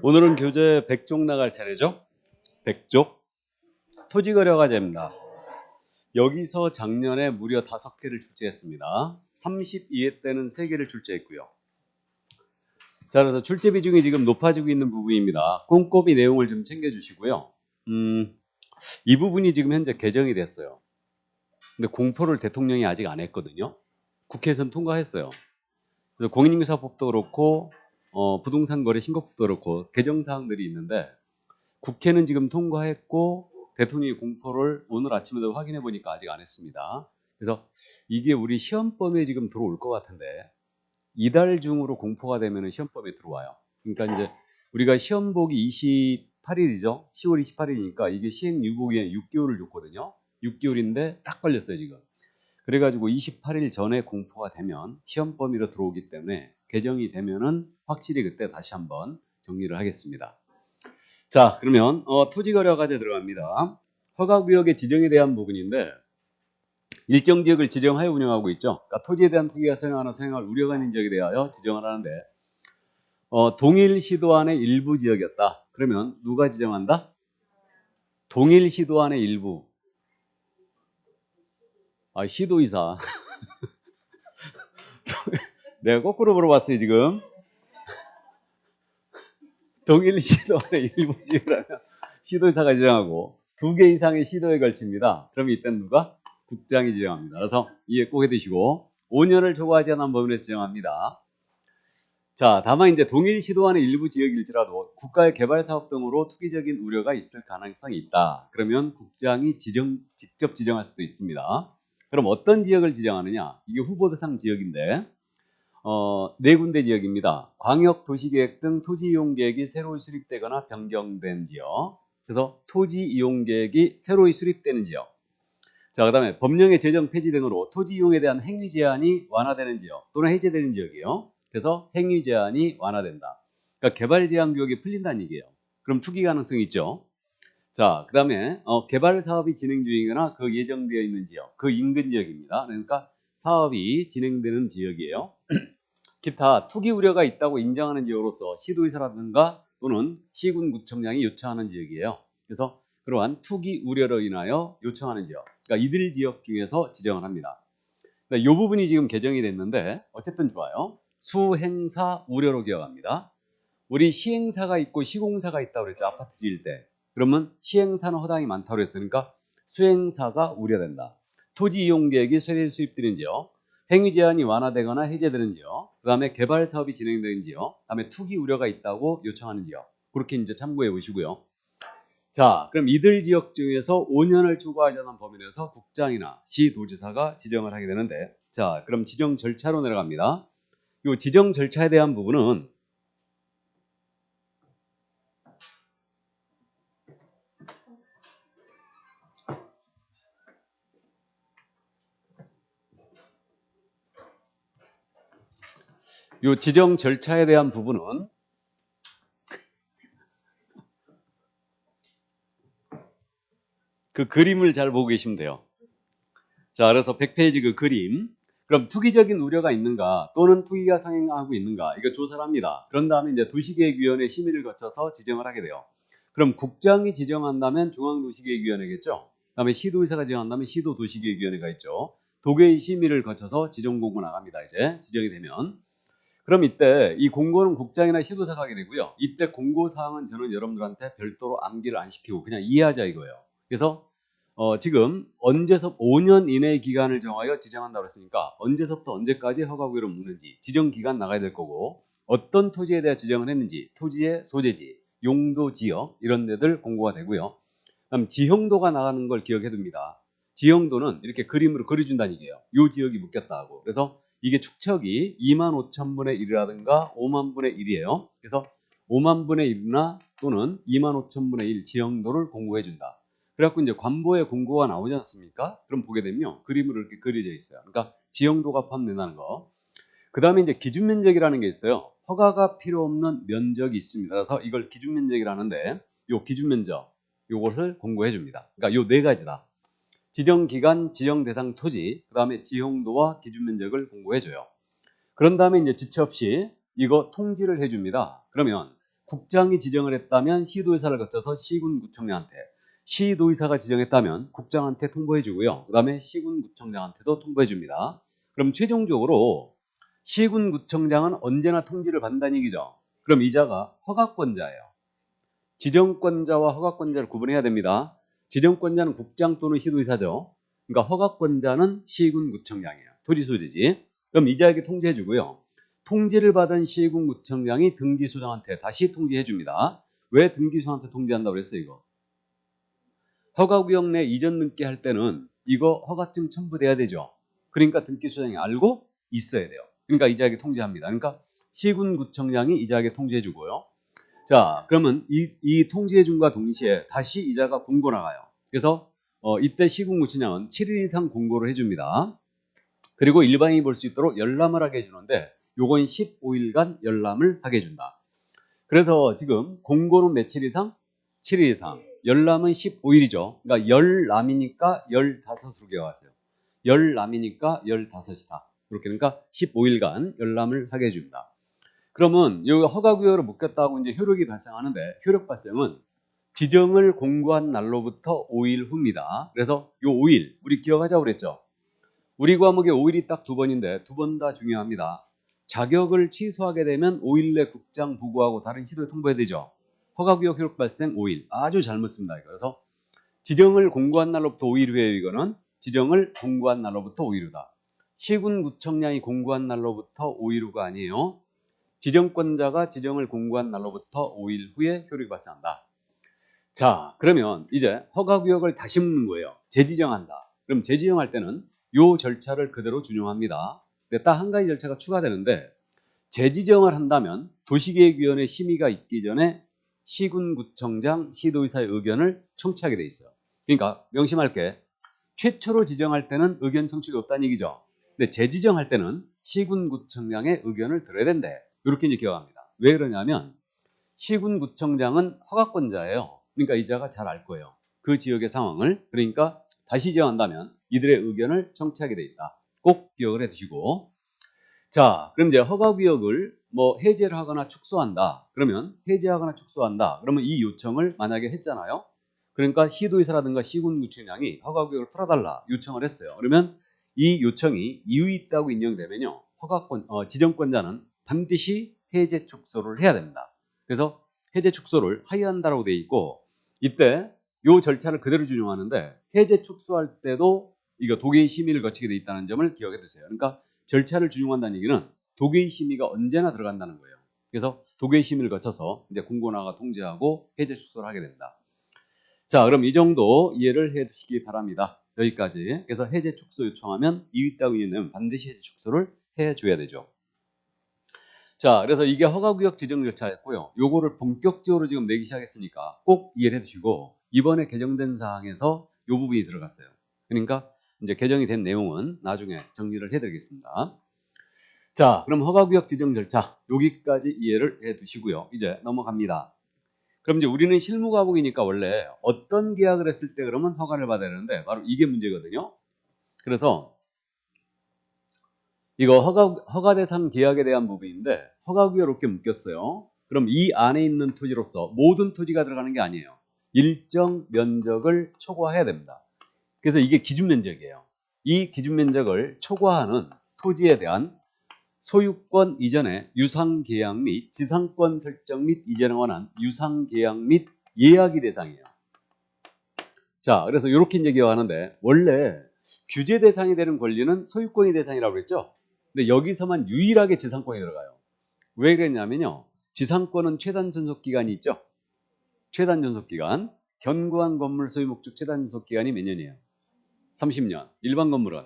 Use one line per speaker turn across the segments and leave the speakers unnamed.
오늘은 교재 100쪽 나갈 차례죠? 100쪽. 토지거래 과제입니다. 여기서 작년에 무려 5개를 출제했습니다. 32회 때는 3개를 출제했고요. 자, 그래서 출제 비중이 지금 높아지고 있는 부분입니다. 꼼꼼히 내용을 좀 챙겨주시고요. 음, 이 부분이 지금 현재 개정이 됐어요. 근데 공포를 대통령이 아직 안 했거든요. 국회에서는 통과했어요. 그래서 공인인사법도 그렇고 어, 부동산 거래 신고법도 그렇고 개정 사항들이 있는데 국회는 지금 통과했고 대통령이 공포를 오늘 아침에도 확인해 보니까 아직 안 했습니다. 그래서 이게 우리 시험범위에 지금 들어올 것 같은데 이달 중으로 공포가 되면 시험범위에 들어와요. 그러니까 이제 우리가 시험 보기 28일이죠. 10월 28일이니까 이게 시행 유보기에 6개월을 줬거든요. 6개월인데 딱 걸렸어요 지금. 그래가지고 28일 전에 공포가 되면 시험 범위로 들어오기 때문에 개정이 되면은 확실히 그때 다시 한번 정리를 하겠습니다. 자, 그러면 어, 토지거래과제 들어갑니다. 허가구역의 지정에 대한 부분인데 일정 지역을 지정하여 운영하고 있죠. 그러니까 토지에 대한 투기가 생하나 생할 우려가 있는 지역에 대하여 지정을 하는데 어, 동일 시도 안의 일부 지역이었다. 그러면 누가 지정한다? 동일 시도 안의 일부. 아, 시도의사. 내가 거꾸로 물어봤어요, 지금. 동일 시도 안에 일부 지역이라면 시도의사가 지정하고 두 개 이상의 시도에 걸칩니다. 그럼 이때는 누가? 국장이 지정합니다. 그래서 이해 꼭 해두시고 5년을 초과하지 않은 범위에서 지정합니다. 자, 다만 이제 동일 시도 안의 일부 지역일지라도 국가의 개발 사업 등으로 투기적인 우려가 있을 가능성이 있다. 그러면 국장이 지정 직접 지정할 수도 있습니다. 그럼 어떤 지역을 지정하느냐? 이게 후보 대상 지역인데 어, 네 군데 지역입니다. 광역 도시계획 등 토지 이용 계획이 새로 수립되거나 변경된 지역. 그래서 토지 이용 계획이 새로 수립되는 지역. 자, 그다음에 법령의 제정 폐지 등으로 토지 이용에 대한 행위 제한이 완화되는 지역 또는 해제되는 지역이에요. 그래서 행위 제한이 완화된다. 그러니까 개발 제한 구역이 풀린다는 얘기예요. 그럼 투기 가능성이 있죠. 자, 그 다음에 어, 개발 사업이 진행 중이거나 그 예정되어 있는 지역, 그 인근 지역입니다. 그러니까 사업이 진행되는 지역이에요. 기타 투기 우려가 있다고 인정하는 지역으로서 시도의사라든가 또는 시군구청장이 요청하는 지역이에요. 그래서 그러한 투기 우려로 인하여 요청하는 지역, 그러니까 이들 지역 중에서 지정을 합니다. 이 부분이 지금 개정이 됐는데 어쨌든 좋아요. 수행사 우려로 기억합니다. 우리 시행사가 있고 시공사가 있다고 그랬죠. 아파트 지을 때. 그러면 시행사는 허당이 많다고 그랬으니까 수행사가 우려된다. 토지 이용 계획이 세례 수입되는 지역, 행위 제한이 완화되거나 해제되는 지역, 그 다음에 개발 사업이 진행되는 지역, 그 다음에 투기 우려가 있다고 요청하는 지역. 그렇게 이제 참고해 보시고요. 자, 그럼 이들 지역 중에서 5년을 초과하지 않은 범위 내에서 국장이나 시도지사가 지정을 하게 되는데, 자, 그럼 지정 절차로 내려갑니다. 이 지정 절차에 대한 부분은 이 지정 절차에 대한 부분은 그 그림을 잘 보고 계시면 돼요. 자, 그래서 100페이지 그 그림. 그럼 투기적인 우려가 있는가 또는 투기가 상행하고 있는가 이거 조사를 합니다. 그런 다음에 이제 도시계획위원회 심의를 거쳐서 지정을 하게 돼요. 그럼 국장이 지정한다면 중앙도시계획위원회겠죠. 그다음에 시도의사가 지정한다면 시도도시계획위원회가 있죠. 도계의 심의를 거쳐서 지정 공고 나갑니다. 이제 지정이 되면 그럼 이때 이 공고는 국장이나 시도사가 하게 되고요. 이때 공고 사항은 저는 여러분들한테 별도로 암기를 안 시키고 그냥 이해하자 이거예요. 그래서 어, 지금 언제서 5년 이내의 기간을 정하여 지정한다고 했으니까 언제서부터 언제까지 허가구역을 묻는지 지정 기간 나가야 될 거고 어떤 토지에 대해 지정을 했는지 토지의 소재지, 용도 지역 이런 데들 공고가 되고요. 그다음 지형도가 나가는 걸 기억해 둡니다. 지형도는 이렇게 그림으로 그려준다는 얘기예요. 요 지역이 묶였다 하고. 그래서 이게 축척이 2만 5천 분의 1이라든가 5만 분의 1이에요. 그래서 5만 분의 1이나 또는 2만 5천 분의 1 지형도를 공고해 준다. 그래갖고 이제 관보에 공고가 나오지 않습니까? 그럼 보게 되면 그림으로 이렇게 그려져 있어요. 그러니까 지형도가 포함된다는 거. 그 다음에 이제 기준 면적이라는 게 있어요. 허가가 필요 없는 면적이 있습니다. 그래서 이걸 기준 면적이라는데 요 기준 면적 요것을 공고해 줍니다. 그러니까 요 네 가지다. 지정 기간, 지정 대상 토지, 그 다음에 지형도와 기준 면적을 공고해 줘요. 그런 다음에 이제 지체 없이 이거 통지를 해 줍니다. 그러면 국장이 지정을 했다면 시도의사를 거쳐서 시군구청장한테 시도의사가 지정했다면 국장한테 통보해 주고요. 그 다음에 시군구청장한테도 통보해 줍니다. 그럼 최종적으로 시군구청장은 언제나 통지를 받는다는 얘기죠. 그럼 이자가 허가권자예요. 지정권자와 허가권자를 구분해야 됩니다. 지정권자는 국장 또는 시도의사죠. 그러니까 허가권자는 시군 구청장이에요. 토지소지지. 그럼 이자에게 통지해 주고요. 통지를 받은 시군 구청장이 등기소장한테 다시 통지해 줍니다. 왜 등기소장한테 통지한다고 그랬어요, 이거? 허가구역 내 이전 등기 할 때는 이거 허가증 첨부돼야 되죠. 그러니까 등기소장이 알고 있어야 돼요. 그러니까 이자에게 통지합니다. 그러니까 시군구청장이 이자에게 통지해 주고요. 자, 그러면 이, 이 통지해 준과 동시에 다시 이자가 공고 나가요. 그래서 어, 이때 시군구청장은 7일 이상 공고를 해줍니다. 그리고 일반인이 볼 수 있도록 열람을 하게 해주는데 요건 15일간 열람을 하게 해준다. 그래서 지금 공고는 며칠 이상? 7일 이상. 열람은 15일이죠. 그러니까 열람이니까 15으로 기억하세요. 열람이니까 15이다. 그렇게 그러니까 15일간 열람을 하게 해줍니다. 그러면 이 허가구역으로 묶였다고 이제 효력이 발생하는데 효력 발생은 지정을 공고한 날로부터 5일 후입니다. 그래서 이 5일 우리 기억하자고 그랬죠. 우리 과목에 5일이 딱 두 번인데 두 번 다 중요합니다. 자격을 취소하게 되면 5일 내 국장 보고하고 다른 시도에 통보해야 되죠. 허가구역 효력 발생 5일 아주 잘못 씁니다. 그래서 지정을 공고한 날로부터 5일 후에 이거는 지정을 공고한 날로부터 5일 후다. 시군구청장이 공고한 날로부터 5일 후가 아니에요. 지정권자가 지정을 공고한 날로부터 5일 후에 효력이 발생한다. 자, 그러면 이제 허가구역을 다시 묻는 거예요. 재지정한다. 그럼 재지정할 때는 요 절차를 그대로 준용합니다. 근데 딱 한 가지 절차가 추가되는데 재지정을 한다면 도시계획위원회 심의가 있기 전에 시군구청장, 시도의사의 의견을 청취하게 돼 있어요. 그러니까 명심할게 최초로 지정할 때는 의견 청취가 없다는 얘기죠. 근데 재지정할 때는 시군구청장의 의견을 들어야 된대. 이렇게 이제 기억합니다. 왜 그러냐면 시군구청장은 허가권자예요. 그러니까 이자가 잘 알 거예요. 그 지역의 상황을. 그러니까 다시 지정한다면 이들의 의견을 청취하게 돼 있다. 꼭 기억을 해 두시고. 자, 그럼 이제 허가구역을 뭐 해제를 하거나 축소한다. 그러면 해제하거나 축소한다. 그러면 이 요청을 만약에 했잖아요. 그러니까 시도의사라든가 시군구청장이 허가구역을 풀어달라 요청을 했어요. 그러면 이 요청이 이유 있다고 인정되면요. 허가권, 어, 지정권자는 반드시 해제 축소를 해야 됩니다. 그래서 해제 축소를 하여한다라고 되어 있고 이때 요 절차를 그대로 준용하는데 해제 축소할 때도 이거 도계의 심의를 거치게 돼 있다는 점을 기억해 두세요. 그러니까 절차를 준용한다는 얘기는 도계의 심의가 언제나 들어간다는 거예요. 그래서 도계의 심의를 거쳐서 이제 공고나가 통제하고 해제 축소를 하게 된다. 자, 그럼 이 정도 이해를 해 두시기 바랍니다. 여기까지. 그래서 해제 축소 요청하면 있다고 있는 반드시 해제 축소를 해 줘야 되죠. 자, 그래서 이게 허가구역 지정 절차였고요. 요거를 본격적으로 지금 내기 시작했으니까 꼭 이해를 해두시고 이번에 개정된 사항에서 요 부분이 들어갔어요. 그러니까 이제 개정이 된 내용은 나중에 정리를 해드리겠습니다. 자, 그럼 허가구역 지정 절차 여기까지 이해를 해두시고요. 이제 넘어갑니다. 그럼 이제 우리는 실무 과목이니까 원래 어떤 계약을 했을 때 그러면 허가를 받아야 되는데 바로 이게 문제거든요. 그래서 이거 허가, 허가 대상 계약에 대한 부분인데 허가구역을 이렇게 묶였어요. 그럼 이 안에 있는 토지로서 모든 토지가 들어가는 게 아니에요. 일정 면적을 초과해야 됩니다. 그래서 이게 기준 면적이에요. 이 기준 면적을 초과하는 토지에 대한 소유권 이전의 유상 계약 및 지상권 설정 및 이전에 관한 유상 계약 및 예약이 대상이에요. 자, 그래서 이렇게 이제 기억하는데 원래 규제 대상이 되는 권리는 소유권이 대상이라고 그랬죠. 근데 여기서만 유일하게 지상권이 들어가요. 왜 그랬냐면요. 지상권은 최단 전속 기간이 있죠. 최단 전속 기간. 견고한 건물 소유 목적 최단 전속 기간이 몇 년이에요? 30년. 일반 건물은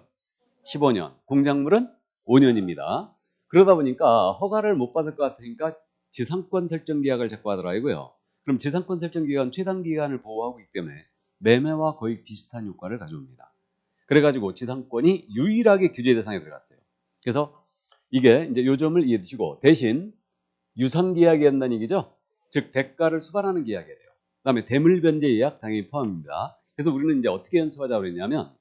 15년. 공작물은 5년입니다. 그러다 보니까 허가를 못 받을 것 같으니까 지상권 설정 계약을 자꾸 하더라고요. 그럼 지상권 설정 기간 최단 기간을 보호하고 있기 때문에 매매와 거의 비슷한 효과를 가져옵니다. 그래가지고 지상권이 유일하게 규제 대상에 들어갔어요. 그래서 이게 이제 요 점을 이해해 두시고 대신 유상 계약이 한다는 얘기죠. 즉 대가를 수반하는 계약이 돼요. 그다음에 대물 변제 예약 당연히 포함입니다. 그래서 우리는 이제 어떻게 연습하자고 그랬냐면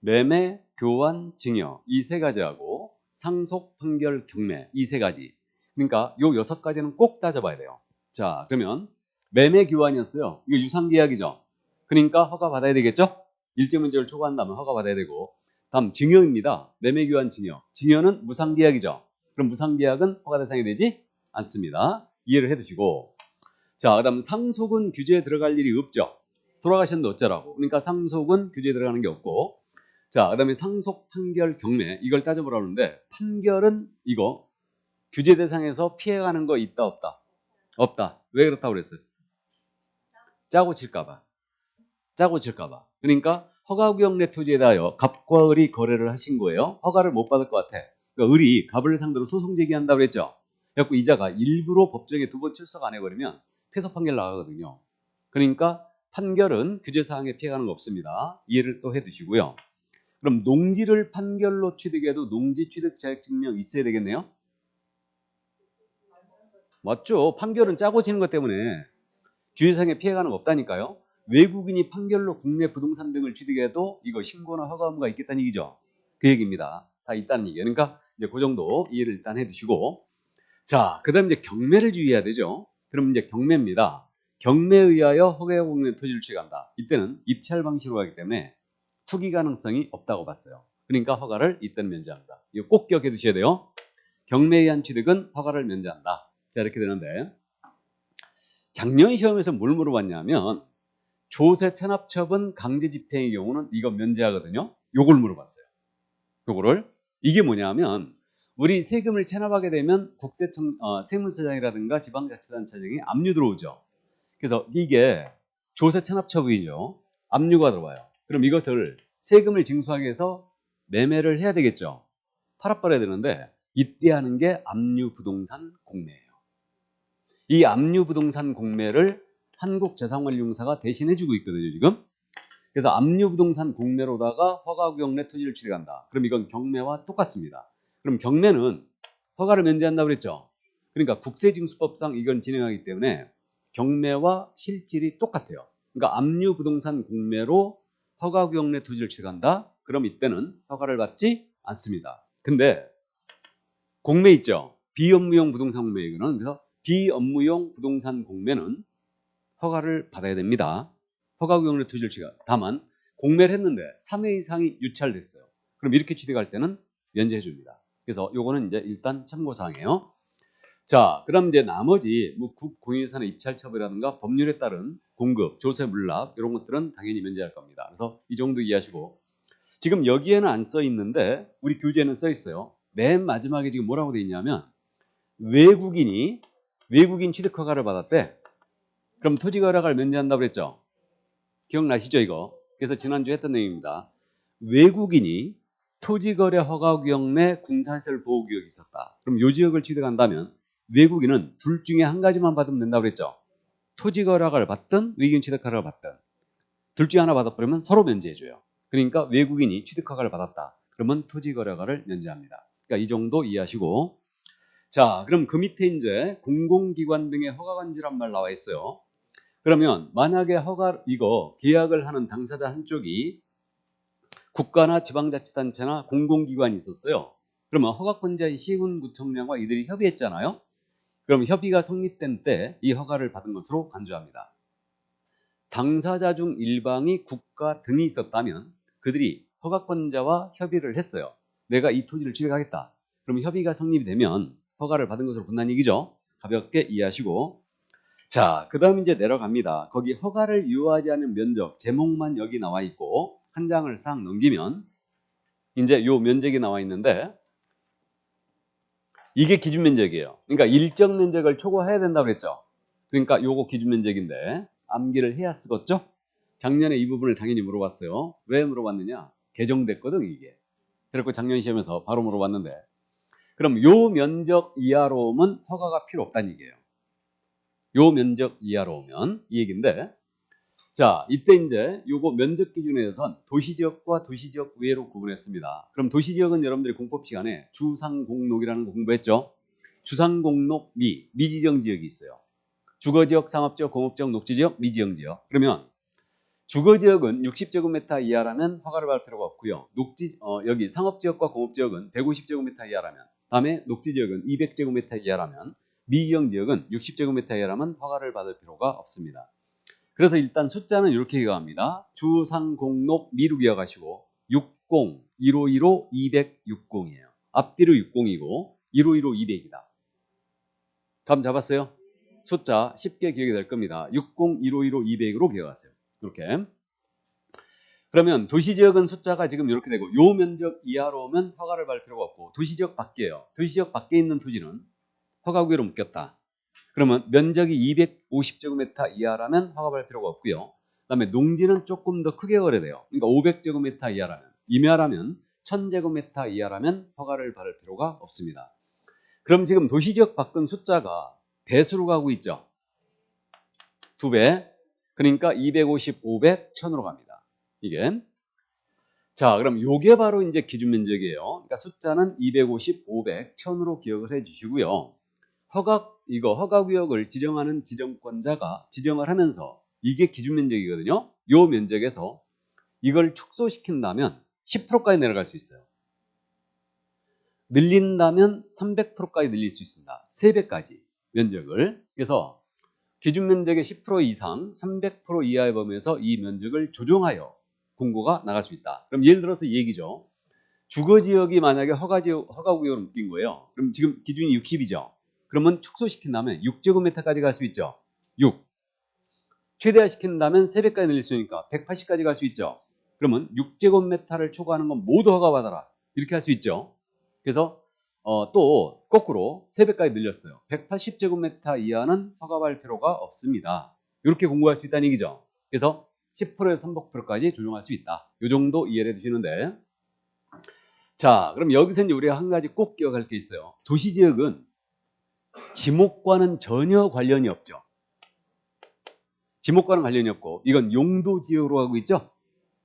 매매, 교환, 증여 이 세 가지하고 상속, 판결, 경매 이 세 가지. 그러니까 요 여섯 가지는 꼭 따져봐야 돼요. 자, 그러면 매매 교환이었어요. 이거 유상 계약이죠. 그러니까 허가 받아야 되겠죠? 일정 면적을 초과한다면 허가 받아야 되고. 다음 증여입니다. 매매 교환 증여. 증여는 무상 계약이죠. 그럼 무상 계약은 허가 대상이 되지 않습니다. 이해를 해 두시고. 자, 그 다음 상속은 규제에 들어갈 일이 없죠. 돌아가셨는데 어쩌라고. 그러니까 상속은 규제에 들어가는 게 없고. 자, 그 다음에 상속 판결 경매 이걸 따져보라는데 판결은 이거 규제 대상에서 피해가는 거 있다 없다. 없다. 왜 그렇다고 그랬어요? 짜고 칠까봐. 짜고 칠까봐. 그러니까 허가구역 내 토지에 대하여 갑과 을이 거래를 하신 거예요. 허가를 못 받을 것 같아. 그러니까 을이 갑을 상대로 소송 제기한다고 그랬죠. 그래갖고 이자가 일부러 법정에 두 번 출석 안 해버리면 패소 판결 나가거든요. 그러니까 판결은 규제사항에 피해가는 거 없습니다. 이해를 또 해두시고요. 그럼 농지를 판결로 취득해도 농지 취득 자격 증명 있어야 되겠네요. 맞죠? 판결은 짜고 지는 것 때문에 규제상에 피해가는 거 없다니까요. 외국인이 판결로 국내 부동산 등을 취득해도 이거 신고나 허가 의무가 있겠다는 얘기죠. 그 얘기입니다. 다 있다는 얘기. 그러니까 이제 그 정도 이해를 일단 해두시고 자, 그 다음 이제 경매를 주의해야 되죠. 그럼 이제 경매입니다. 경매에 의하여 허가에 국내 토지를 취득한다. 이때는 입찰 방식으로 하기 때문에 투기 가능성이 없다고 봤어요. 그러니까 허가를 이때는 면제합니다. 이거 꼭 기억해 두셔야 돼요. 경매에 의한 취득은 허가를 면제한다. 자, 이렇게 되는데 작년 시험에서 뭘 물어봤냐면 조세 체납 처분 강제 집행의 경우는 이거 면제하거든요. 요걸 물어봤어요. 요거를 이게 뭐냐면 우리 세금을 체납하게 되면 국세청 어, 세무서장이라든가 지방자치단체장이 압류 들어오죠. 그래서 이게 조세 체납 처분이죠. 압류가 들어와요. 그럼 이것을 세금을 징수하기 위해서 매매를 해야 되겠죠. 팔아버려야 되는데 이때 하는 게 압류 부동산 공매예요. 이 압류 부동산 공매를 한국재산관리공사가 대신해주고 있거든요, 지금. 그래서 압류 부동산 공매로다가 허가구역 내 토지를 취득한다. 그럼 이건 경매와 똑같습니다. 그럼 경매는 허가를 면제한다고 그랬죠. 그러니까 국세징수법상 이건 진행하기 때문에 경매와 실질이 똑같아요. 그러니까 압류 부동산 공매로 허가구역 내 토지를 취득한다. 그럼 이때는 허가를 받지 않습니다. 근데 공매 있죠. 비업무용 부동산 공매에는 그래서 비업무용 부동산 공매는 허가를 받아야 됩니다. 허가구역 내 토지를 취득. 다만 공매를 했는데 3회 이상이 유찰됐어요. 그럼 이렇게 취득할 때는 면제해 줍니다. 그래서 요거는 이제 일단 참고 사항이에요. 자, 그럼 이제 나머지 뭐 국공유산의 입찰 처벌이라든가 법률에 따른 공급, 조세 물납 이런 것들은 당연히 면제할 겁니다. 그래서 이 정도 이해하시고 지금 여기에는 안 써 있는데 우리 교재에는 써 있어요. 맨 마지막에 지금 뭐라고 돼 있냐면 외국인이 외국인 취득 허가를 받았대. 그럼 토지 거래를 면제한다고 그랬죠. 기억나시죠 이거? 그래서 지난주에 했던 내용입니다. 외국인이 토지거래 허가구역 내 군사시설 보호구역이 있었다. 그럼 요 지역을 취득한다면 외국인은 둘 중에 한 가지만 받으면 된다고 그랬죠. 토지거래 허가를 받든 외국인 취득 허가를 받든 둘 중에 하나 받아버리면 서로 면제해줘요. 그러니까 외국인이 취득 허가를 받았다. 그러면 토지거래 허가를 면제합니다. 그러니까 이 정도 이해하시고 자 그럼 그 밑에 이제 공공기관 등의 허가관지란 말 나와 있어요. 그러면 만약에 허가 이거 계약을 하는 당사자 한쪽이 국가나 지방자치단체나 공공기관이 있었어요. 그러면 허가권자인 시군구청장과 이들이 협의했잖아요. 그럼 협의가 성립된 때 이 허가를 받은 것으로 간주합니다. 당사자 중 일방이 국가 등이 있었다면 그들이 허가권자와 협의를 했어요. 내가 이 토지를 취득하겠다. 그럼 협의가 성립이 되면 허가를 받은 것으로 본다는 얘기죠. 가볍게 이해하시고 자, 그 다음 이제 내려갑니다. 거기 허가를 유효하지 않은 면적 제목만 여기 나와 있고 한 장을 싹 넘기면 이제 요 면적이 나와 있는데 이게 기준 면적이에요. 그러니까 일정 면적을 초과해야 된다고 그랬죠. 그러니까 요거 기준 면적인데 암기를 해야 쓰겠죠? 작년에 이 부분을 당연히 물어봤어요. 왜 물어봤느냐? 개정됐거든 이게. 그래서 작년 시험에서 바로 물어봤는데 그럼 요 면적 이하로 오면 허가가 필요 없다는 얘기예요. 요 면적 이하로 오면 이 얘기인데 자 이때 이제 요거 면적 기준에선 도시지역과 도시지역 외로 구분했습니다. 그럼 도시지역은 여러분들이 공법 시간에 주상공록이라는 거 공부했죠. 주상공록 미 미지정 지역이 있어요. 주거지역, 상업지역, 공업지역, 녹지지역, 미지정지역. 그러면 주거지역은 60제곱미터 이하라면 허가를 받을 필요가 없고요. 녹지 어, 여기 상업지역과 공업지역은 150제곱미터 이하라면 다음에 녹지지역은 200제곱미터 이하라면 미지정 지역은 60제곱미터 이하라면 허가를 받을 필요가 없습니다. 그래서 일단 숫자는 이렇게 기억합니다. 주상공록 미루 기억하시고 60, 1515, 260이에요. 앞뒤로 60이고 1515, 200이다. 감 잡았어요? 숫자 쉽게 기억이 될 겁니다. 60, 1515, 200으로 기억하세요. 이렇게. 그러면 도시지역은 숫자가 지금 이렇게 되고 요 면적 이하로 오면 허가를 받을 필요가 없고 도시지역 밖에요. 도시지역 밖에 있는 토지는 허가구역으로 묶였다. 그러면 면적이 250제곱미터 이하라면 허가 받을 필요가 없고요. 그다음에 농지는 조금 더 크게 거래돼요. 그러니까 500제곱미터 이하라면 임야라면 1000제곱미터 이하라면 허가를 받을 필요가 없습니다. 그럼 지금 도시지역 밖은 숫자가 배수로 가고 있죠. 두 배. 그러니까 250, 500, 1000으로 갑니다. 이게. 자, 그럼 요게 바로 이제 기준 면적이에요. 그러니까 숫자는 250, 500, 1000으로 기억을 해 주시고요. 허가 이거 허가 구역을 지정하는 지정권자가 지정을 하면서 이게 기준 면적이거든요. 요 면적에서 이걸 축소시킨다면 10%까지 내려갈 수 있어요. 늘린다면 300%까지 늘릴 수 있습니다. 3배까지 면적을. 그래서 기준 면적의 10% 이상, 300% 이하의 범위에서 이 면적을 조정하여 공고가 나갈 수 있다. 그럼 예를 들어서 이 얘기죠. 주거 지역이 만약에 허가 지역 허가 구역으로 묶인 거예요. 그럼 지금 기준이 60이죠. 그러면 축소시킨다면 6제곱미터까지 갈 수 있죠. 6. 최대화시킨다면 3배까지 늘릴 수 있으니까 180까지 갈 수 있죠. 그러면 6제곱미터를 초과하는 건 모두 허가받아라. 이렇게 할 수 있죠. 그래서 어, 또 거꾸로 3배까지 늘렸어요. 180제곱미터 이하는 허가받을 필요가 없습니다. 이렇게 공부할 수 있다는 얘기죠. 그래서 10%에서 300%까지 조정할 수 있다. 이 정도 이해를 해두시는데 자 그럼 여기서 이제 우리가 한 가지 꼭 기억할 게 있어요. 도시지역은 지목과는 전혀 관련이 없죠. 지목과는 관련이 없고 이건 용도 지역으로 가고 있죠.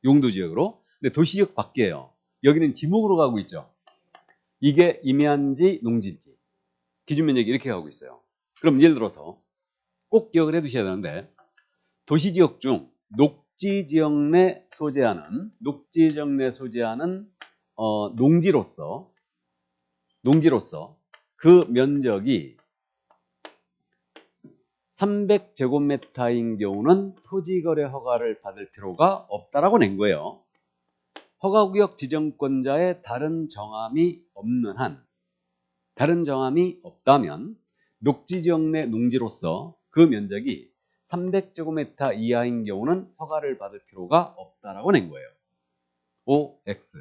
용도 지역으로. 근데 도시 지역 밖이에요. 여기는 지목으로 가고 있죠. 이게 임야인지 농지인지 기준 면적이 이렇게 가고 있어요. 그럼 예를 들어서 꼭 기억을 해 두셔야 되는데 도시 지역 중 녹지 지역 내 소재하는 녹지 지역 내 소재하는 어, 농지로서 농지로서 그 면적이 300제곱미터인 경우는 토지거래 허가를 받을 필요가 없다라고 낸 거예요. 허가구역 지정권자의 다른 정함이 없는 한, 다른 정함이 없다면 녹지지역 내 농지로서 그 면적이 300제곱미터 이하인 경우는 허가를 받을 필요가 없다라고 낸 거예요. OX.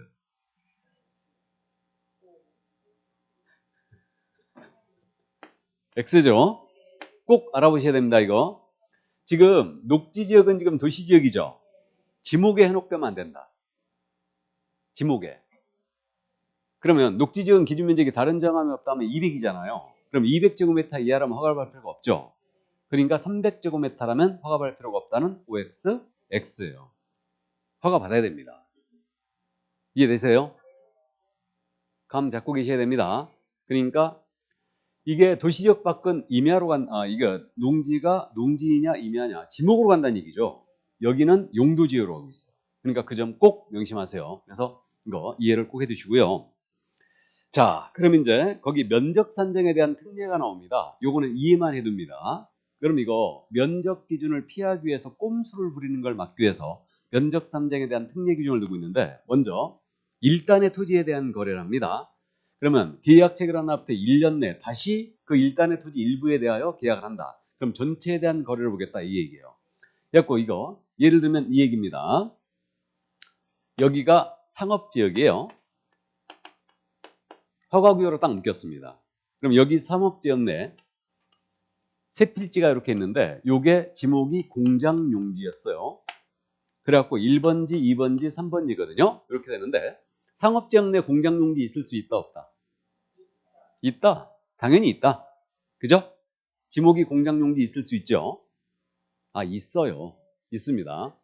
X죠. 꼭 알아보셔야 됩니다, 이거. 지금 녹지 지역은 지금 도시 지역이죠. 지목에 해놓으면 안 된다. 지목에. 그러면 녹지 지역은 기준 면적이 다른 정함이 없다면 200이잖아요. 그럼 200제곱미터 이하라면 허가를 받을 필요가 없죠. 그러니까 300제곱미터라면 허가 받을 필요가 없다는 OX, X예요. 허가 받아야 됩니다. 이해되세요? 감 잡고 계셔야 됩니다. 그러니까 이게 도시지역 밖은 임야로 간, 아, 이거 농지가 농지냐 임야냐 지목으로 간다는 얘기죠. 여기는 용도지역으로 가고 있어요. 그러니까 그 점 꼭 명심하세요. 그래서 이거 이해를 꼭 해두시고요. 자, 그럼 이제 거기 면적 산정에 대한 특례가 나옵니다. 요거는 이해만 해둡니다. 그럼 이거 면적 기준을 피하기 위해서 꼼수를 부리는 걸 막기 위해서 면적 산정에 대한 특례 기준을 두고 있는데 먼저 일단의 토지에 대한 거래랍니다. 그러면 계약 체결한 날부터 1년 내 다시 그 일단의 토지 일부에 대하여 계약을 한다. 그럼 전체에 대한 거래를 보겠다 이 얘기예요. 그래갖고 이거 예를 들면 이 얘기입니다. 여기가 상업지역이에요. 허가구역으로 딱 묶였습니다. 그럼 여기 상업지역 내 세 필지가 이렇게 있는데 요게 지목이 공장용지였어요. 그래갖고 1번지, 2번지, 3번지거든요. 이렇게 되는데 상업지역 내 공장용지 있을 수 있다 없다? 있다. 당연히 있다. 그죠? 지목이 공장용지 있을 수 있죠. 아 있어요. 있습니다.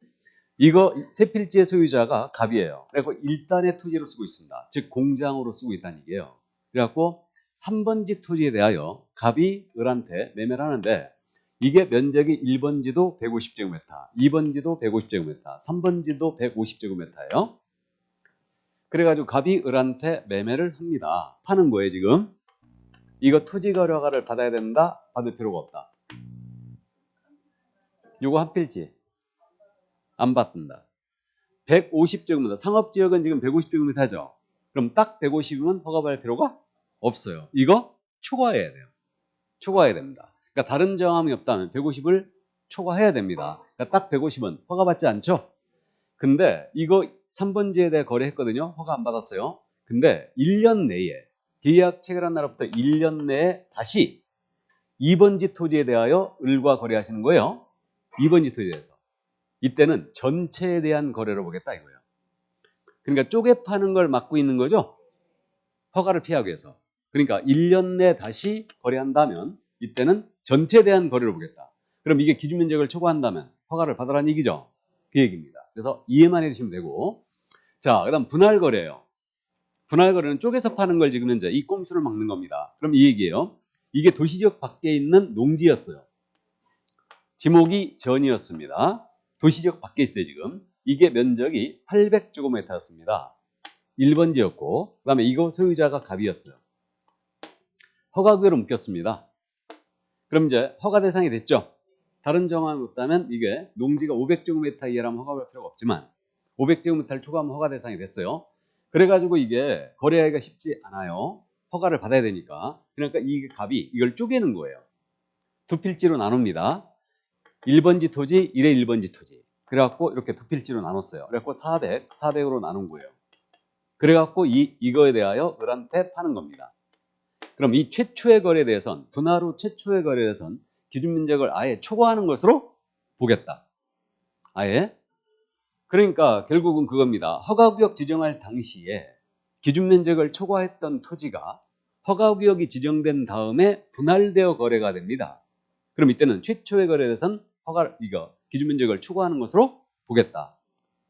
이거 세 필지의 소유자가 갑이에요. 그래갖고 일단의 토지로 쓰고 있습니다. 즉 공장으로 쓰고 있다는 얘기예요. 그래갖고 3번지 토지에 대하여 갑이 을한테 매매를 하는데 이게 면적이 1번지도 150제곱미터, 2번지도 150제곱미터, 3번지도 150제곱미터예요. 그래가지고 갑이 을한테 매매를 합니다. 파는 거예요 지금. 이거 토지 거래 허가를 받아야 된다? 받을 필요가 없다. 요거 한 필지 안 받습니다. 150제곱미터 상업지역은 지금 150제곱미터죠. 그럼 딱 150이면 허가받을 필요가 없어요. 이거 초과해야 돼요. 초과해야 됩니다. 그러니까 다른 정함이 없다면 150을 초과해야 됩니다. 그러니까 딱 150은 허가받지 않죠? 근데 이거 3번지에 대해 거래했거든요. 허가 안 받았어요. 근데 1년 내에 계약 체결한 날부터 1년 내에 다시 2번지 토지에 대하여 을과 거래하시는 거예요. 2번지 토지에 대해서. 이때는 전체에 대한 거래로 보겠다 이거예요. 그러니까 쪼개 파는 걸 막고 있는 거죠. 허가를 피하기 위해서. 그러니까 1년 내 다시 거래한다면 이때는 전체에 대한 거래로 보겠다. 그럼 이게 기준 면적을 초과한다면 허가를 받으라는 얘기죠. 그 얘기입니다. 그래서 이해만 해주시면 되고 자 그 다음 분할 거래예요. 분할 거래는 쪼개서 파는 걸 지금 현재 이 꼼수를 막는 겁니다. 그럼 이 얘기예요. 이게 도시 지역 밖에 있는 농지였어요. 지목이 전이었습니다. 도시 지역 밖에 있어요 지금. 이게 면적이 800제곱미터였습니다. 1번 지였고 그 다음에 이거 소유자가 갑이었어요. 허가구역으로 묶였습니다. 그럼 이제 허가 대상이 됐죠. 다른 정황이 없다면 이게 농지가 500제곱미터 이하라면 허가 할 필요가 없지만 500제곱미터를 추가하면 허가 대상이 됐어요. 그래가지고 이게 거래하기가 쉽지 않아요. 허가를 받아야 되니까. 그러니까 이 값이 이걸 쪼개는 거예요. 두 필지로 나눕니다. 1번지 토지, 1의 1번지 토지. 그래갖고 이렇게 두 필지로 나눴어요. 그래갖고 400, 400으로 나눈 거예요. 그래갖고 이, 이거에 대하여 을한테 파는 겁니다. 그럼 이 최초의 거래에 대해선, 분할 후 최초의 거래에 대해선 기준 면적을 아예 초과하는 것으로 보겠다. 아예. 그러니까 결국은 그겁니다. 허가구역 지정할 당시에 기준 면적을 초과했던 토지가 허가구역이 지정된 다음에 분할되어 거래가 됩니다. 그럼 이때는 최초의 거래에 대해선 허가 이거 기준 면적을 초과하는 것으로 보겠다.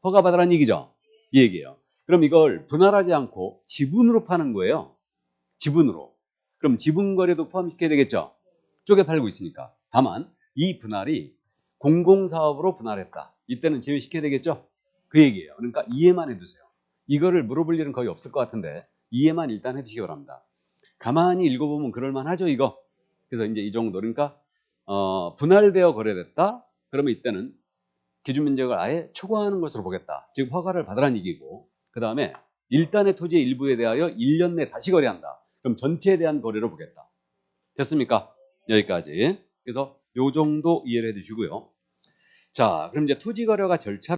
허가 받으라는 얘기죠. 이 얘기예요. 그럼 이걸 분할하지 않고 지분으로 파는 거예요. 지분으로. 그럼 지분 거래도 포함시켜야 되겠죠. 쪼개 팔고 있으니까. 다만 이 분할이 공공사업으로 분할했다. 이때는 제외시켜야 되겠죠. 그 얘기예요. 그러니까 이해만 해두세요. 이거를 물어볼 일은 거의 없을 것 같은데 이해만 일단 해두시기 바랍니다. 가만히 읽어보면 그럴만하죠, 이거. 그래서 이제 이 정도. 그러니까 어, 분할되어 거래됐다. 그러면 이때는 기준 면적을 아예 초과하는 것으로 보겠다. 즉 허가를 받으라는 얘기고 그 다음에 일단의 토지의 일부에 대하여 1년 내 다시 거래한다. 그럼 전체에 대한 거래로 보겠다. 됐습니까? 여기까지. 그래서 요 정도 이해를 해두시고요. 자, 그럼 이제 토지 거래가 절차